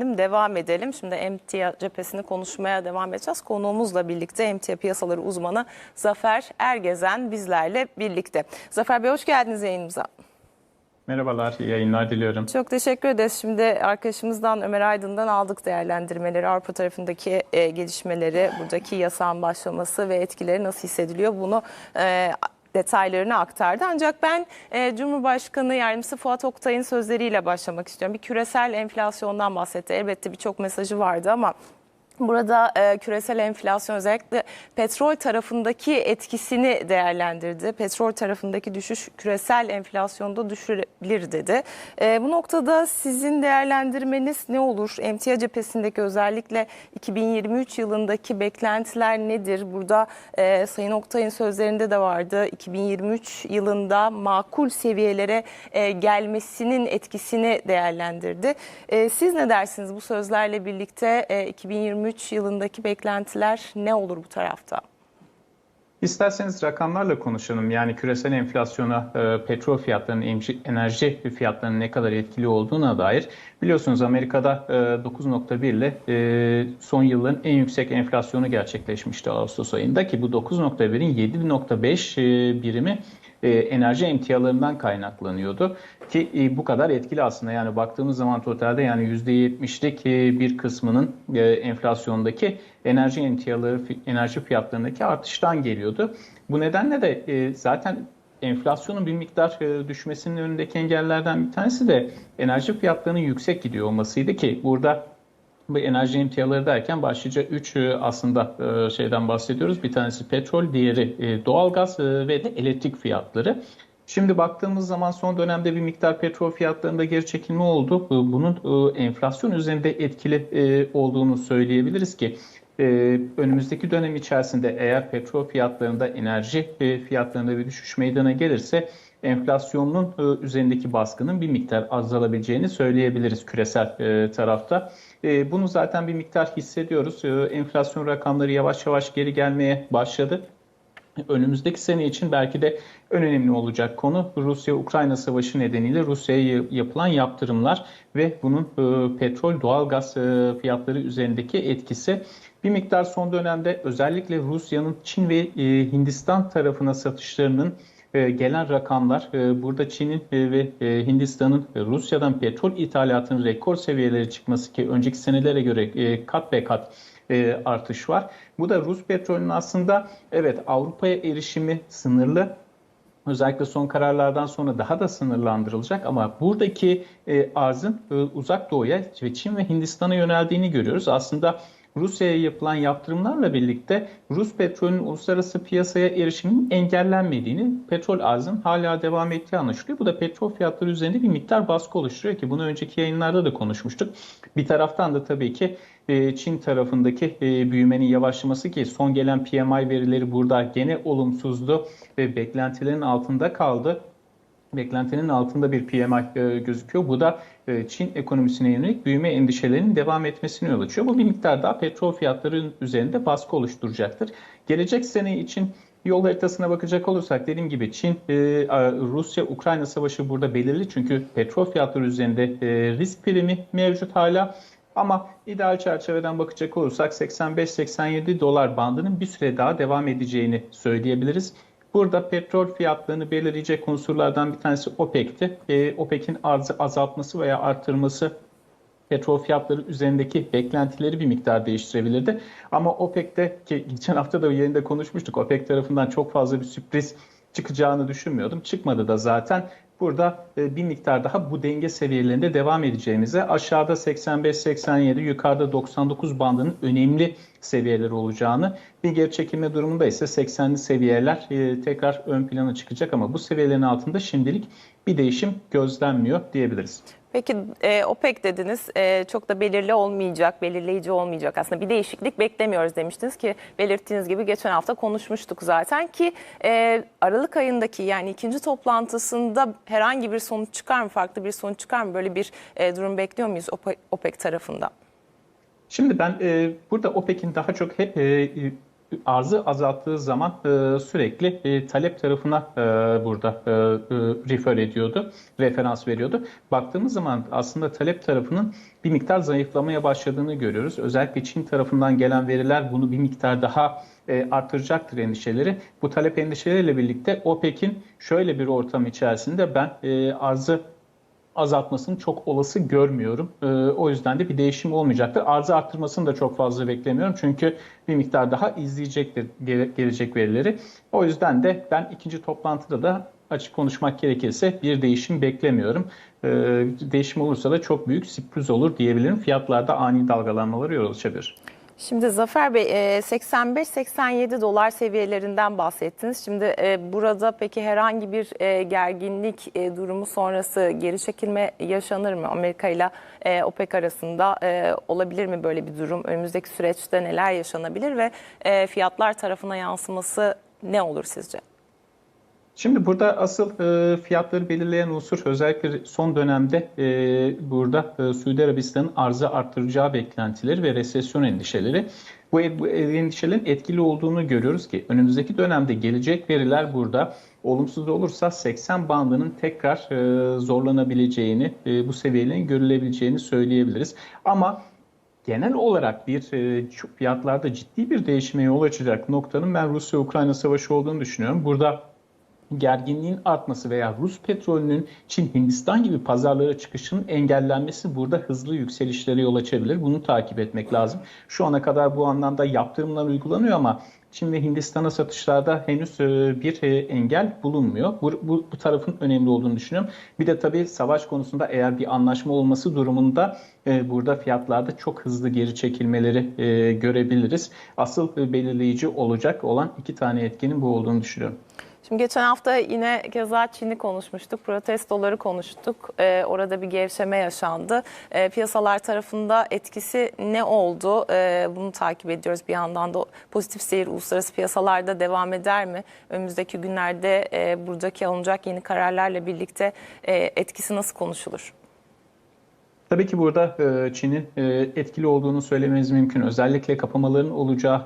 Devam edelim. Şimdi emtia cephesini konuşmaya devam edeceğiz. Konuğumuzla birlikte emtia piyasaları uzmanı Zafer Ergezen bizlerle birlikte. Zafer Bey hoş geldiniz yayınımıza. Merhabalar, iyi yayınlar diliyorum. Çok teşekkür ederiz. Şimdi arkadaşımızdan Ömer Aydın'dan aldık değerlendirmeleri, Avrupa tarafındaki e, gelişmeleri, buradaki yasağın başlaması ve etkileri nasıl hissediliyor bunu e, detaylarını aktardı. Ancak ben e, Cumhurbaşkanı Yardımcısı Fuat Oktay'ın sözleriyle başlamak istiyorum. Bir küresel enflasyondan bahsetti. Elbette birçok mesajı vardı ama Burada e, küresel enflasyon özellikle petrol tarafındaki etkisini değerlendirdi. Petrol tarafındaki düşüş küresel enflasyonda düşürebilir dedi. E, bu noktada sizin değerlendirmeniz ne olur? Emtia cephesindeki özellikle 2023 yılındaki beklentiler nedir? Burada e, Sayın Oktay'ın sözlerinde de vardı. 2023 yılında makul seviyelere e, gelmesinin etkisini değerlendirdi. E, siz ne dersiniz bu sözlerle birlikte e, 2023 yılındaki beklentiler ne olur bu tarafta? İsterseniz rakamlarla konuşalım. Yani küresel enflasyona e, petrol fiyatlarının, enerji fiyatlarının ne kadar etkili olduğuna dair. Biliyorsunuz Amerika'da e, 9.1 ile e, son yılların en yüksek enflasyonu gerçekleşmişti Ağustos ayında ki bu 9.1'in 7.5 e, birimi e, enerji emtialarından kaynaklanıyordu ki e, bu kadar etkili aslında yani baktığımız zaman totalde yani %70'lik e, bir kısmının e, enflasyondaki enerji emtiaları enerji fiyatlarındaki artıştan geliyordu. Bu nedenle de zaten enflasyonun bir miktar düşmesinin önündeki engellerden bir tanesi de enerji fiyatlarının yüksek gidiyor olmasıydı ki burada bu enerji emtiaları derken başlıca 3 aslında e, şeyden bahsediyoruz. Bir tanesi petrol, diğeri e, doğalgaz e, ve de elektrik fiyatları. Şimdi baktığımız zaman son dönemde bir miktar petrol fiyatlarında geri çekilme oldu. Bunun enflasyon üzerinde etkili olduğunu söyleyebiliriz ki önümüzdeki dönem içerisinde eğer petrol fiyatlarında enerji fiyatlarında bir düşüş meydana gelirse enflasyonun üzerindeki baskının bir miktar azalabileceğini söyleyebiliriz küresel tarafta. Bunu zaten bir miktar hissediyoruz. Enflasyon rakamları yavaş yavaş geri gelmeye başladı. Önümüzdeki sene için belki de en önemli olacak konu Rusya-Ukrayna savaşı nedeniyle Rusya'ya yapılan yaptırımlar ve bunun petrol, doğalgaz fiyatları üzerindeki etkisi. Bir miktar son dönemde özellikle Rusya'nın Çin ve Hindistan tarafına satışlarının gelen rakamlar burada Çin'in ve Hindistan'ın Rusya'dan petrol ithalatının rekor seviyelere çıkması ki önceki senelere göre kat be kat artış var. Bu da Rus petrolünün aslında evet Avrupa'ya erişimi sınırlı özellikle son kararlardan sonra daha da sınırlandırılacak ama buradaki arzın uzak doğuya ve Çin ve Hindistan'a yöneldiğini görüyoruz. Aslında Rusya'ya yapılan yaptırımlarla birlikte Rus petrolünün uluslararası piyasaya erişiminin engellenmediğini, petrol arzının hala devam ettiği anlaşılıyor. Bu da petrol fiyatları üzerinde bir miktar baskı oluşturuyor ki bunu önceki yayınlarda da konuşmuştuk. Bir taraftan da tabii ki e, Çin tarafındaki e, büyümenin yavaşlaması ki son gelen PMI verileri burada gene olumsuzdu ve beklentilerin altında kaldı beklentinin altında bir PMI e, gözüküyor. Bu da e, Çin ekonomisine yönelik büyüme endişelerinin devam etmesine yol açıyor. Bu bir miktar daha petrol fiyatları üzerinde baskı oluşturacaktır. Gelecek sene için yol haritasına bakacak olursak dediğim gibi Çin, e, Rusya-Ukrayna savaşı burada belirli. Çünkü petrol fiyatları üzerinde risk primi mevcut hala. Ama ideal çerçeveden bakacak olursak 85-87 dolar bandının bir süre daha devam edeceğini söyleyebiliriz. Burada petrol fiyatlarını belirleyecek unsurlardan bir tanesi OPEC'ti. E, OPEC'in arzı azaltması veya arttırması petrol fiyatları üzerindeki beklentileri bir miktar değiştirebilirdi. Ama OPEC'te ki geçen hafta da yerinde konuşmuştuk. OPEC tarafından çok fazla bir sürpriz çıkacağını düşünmüyordum. Çıkmadı da zaten. Burada bir miktar daha bu denge seviyelerinde devam edeceğimize aşağıda 85-87 yukarıda 99 bandının önemli seviyeler olacağını bir geri çekilme durumunda ise 80'li seviyeler tekrar ön plana çıkacak ama bu seviyelerin altında şimdilik bir değişim gözlenmiyor diyebiliriz. Peki e, OPEC dediniz e, çok da belirli olmayacak, belirleyici olmayacak aslında bir değişiklik beklemiyoruz demiştiniz ki belirttiğiniz gibi geçen hafta konuşmuştuk zaten ki e, Aralık ayındaki yani ikinci toplantısında herhangi bir sonuç çıkar mı, farklı bir sonuç çıkar mı böyle bir e, durum bekliyor muyuz OPEC, tarafından? Şimdi ben e, burada OPEC'in daha çok hep e, arzı azalttığı zaman e, sürekli e, talep tarafına e, burada e, e, refer ediyordu, referans veriyordu. Baktığımız zaman aslında talep tarafının bir miktar zayıflamaya başladığını görüyoruz. Özellikle Çin tarafından gelen veriler bunu bir miktar daha e, artıracaktır endişeleri. Bu talep endişeleriyle birlikte OPEC'in şöyle bir ortam içerisinde ben e, arzı azaltmasını çok olası görmüyorum. Ee, o yüzden de bir değişim olmayacaktır. Arzı arttırmasını da çok fazla beklemiyorum. Çünkü bir miktar daha izleyecektir gele- gelecek verileri. O yüzden de ben ikinci toplantıda da açık konuşmak gerekirse bir değişim beklemiyorum. Ee, değişim olursa da çok büyük sürpriz olur diyebilirim. Fiyatlarda ani dalgalanmaları yol açabilir. Şimdi Zafer Bey e, 85-87 dolar seviyelerinden bahsettiniz. Şimdi e, burada peki herhangi bir e, gerginlik e, durumu sonrası geri çekilme yaşanır mı? Amerika ile e, OPEC arasında e, olabilir mi böyle bir durum? Önümüzdeki süreçte neler yaşanabilir ve e, fiyatlar tarafına yansıması ne olur sizce? Şimdi burada asıl e, fiyatları belirleyen unsur özellikle son dönemde e, burada e, Suudi Arabistan'ın arzı arttıracağı beklentileri ve resesyon endişeleri. Bu, bu endişelerin etkili olduğunu görüyoruz ki önümüzdeki dönemde gelecek veriler burada olumsuz olursa 80 bandının tekrar e, zorlanabileceğini, e, bu seviyelerin görülebileceğini söyleyebiliriz. Ama genel olarak bir e, fiyatlarda ciddi bir değişime yol açacak noktanın ben Rusya-Ukrayna savaşı olduğunu düşünüyorum. Burada gerginliğin artması veya Rus petrolünün Çin, Hindistan gibi pazarlara çıkışının engellenmesi burada hızlı yükselişlere yol açabilir. Bunu takip etmek lazım. Şu ana kadar bu anlamda yaptırımlar uygulanıyor ama Çin ve Hindistan'a satışlarda henüz bir engel bulunmuyor. Bu, bu, bu tarafın önemli olduğunu düşünüyorum. Bir de tabii savaş konusunda eğer bir anlaşma olması durumunda burada fiyatlarda çok hızlı geri çekilmeleri görebiliriz. Asıl belirleyici olacak olan iki tane etkinin bu olduğunu düşünüyorum. Şimdi geçen hafta yine keza Çin'i konuşmuştuk, protestoları konuştuk. Ee, orada bir gevşeme yaşandı. Ee, piyasalar tarafında etkisi ne oldu? Ee, bunu takip ediyoruz. Bir yandan da pozitif seyir uluslararası piyasalarda devam eder mi? Önümüzdeki günlerde e, buradaki alınacak yeni kararlarla birlikte e, etkisi nasıl konuşulur? Tabii ki burada Çin'in etkili olduğunu söylememiz mümkün. Özellikle kapamaların olacağı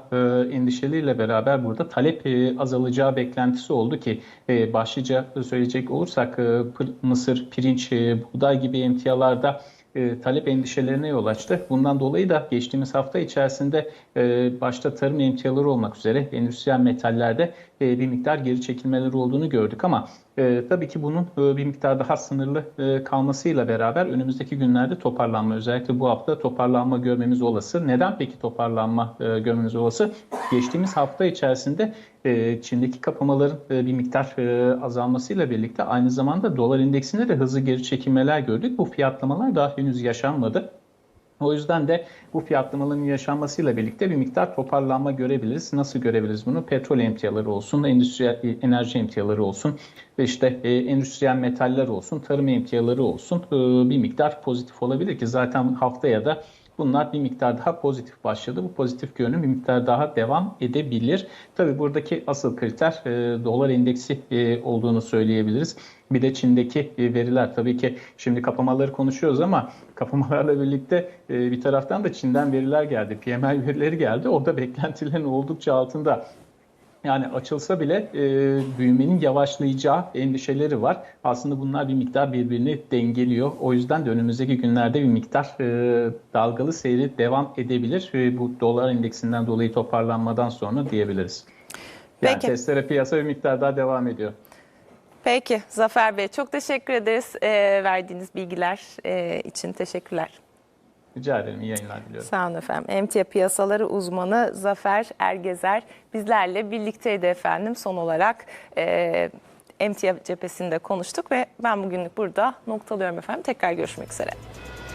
endişeleriyle beraber burada talep azalacağı beklentisi oldu ki başlıca söyleyecek olursak mısır, pirinç, buğday gibi emtialarda talep endişelerine yol açtı. Bundan dolayı da geçtiğimiz hafta içerisinde başta tarım emtiaları olmak üzere endüstriyel metallerde bir miktar geri çekilmeleri olduğunu gördük ama e, tabii ki bunun e, bir miktar daha sınırlı e, kalmasıyla beraber önümüzdeki günlerde toparlanma özellikle bu hafta toparlanma görmemiz olası. Neden peki toparlanma e, görmemiz olası? Geçtiğimiz hafta içerisinde e, Çin'deki kapamaların e, bir miktar e, azalmasıyla birlikte aynı zamanda dolar indeksinde de hızlı geri çekilmeler gördük. Bu fiyatlamalar daha henüz yaşanmadı. O yüzden de bu fiyatlamaların yaşanmasıyla birlikte bir miktar toparlanma görebiliriz. Nasıl görebiliriz bunu? Petrol emtiaları olsun, endüstriyel enerji emtiaları olsun, işte e, endüstriyel metaller olsun, tarım emtiaları olsun e, bir miktar pozitif olabilir ki zaten haftaya da bunlar bir miktar daha pozitif başladı. Bu pozitif görünüm bir miktar daha devam edebilir. Tabii buradaki asıl kriter e, dolar endeksi e, olduğunu söyleyebiliriz. Bir de Çin'deki e, veriler tabii ki şimdi kapamaları konuşuyoruz ama kapamalarla birlikte e, bir taraftan da Çin'den veriler geldi. PMI verileri geldi. O da beklentilerin oldukça altında. Yani açılsa bile e, büyümenin yavaşlayacağı endişeleri var. Aslında bunlar bir miktar birbirini dengeliyor. O yüzden de önümüzdeki günlerde bir miktar e, dalgalı seyri devam edebilir. E, bu dolar endeksinden dolayı toparlanmadan sonra diyebiliriz. Yani Peki. testlere piyasa bir miktar daha devam ediyor. Peki Zafer Bey çok teşekkür ederiz e, verdiğiniz bilgiler e, için teşekkürler. Rica ederim. İyi yayınlar diliyorum. Sağ olun efendim. Emtia piyasaları uzmanı Zafer Ergezer bizlerle birlikteydi efendim. Son olarak e, emtia cephesinde konuştuk ve ben bugünlük burada noktalıyorum efendim. Tekrar görüşmek üzere.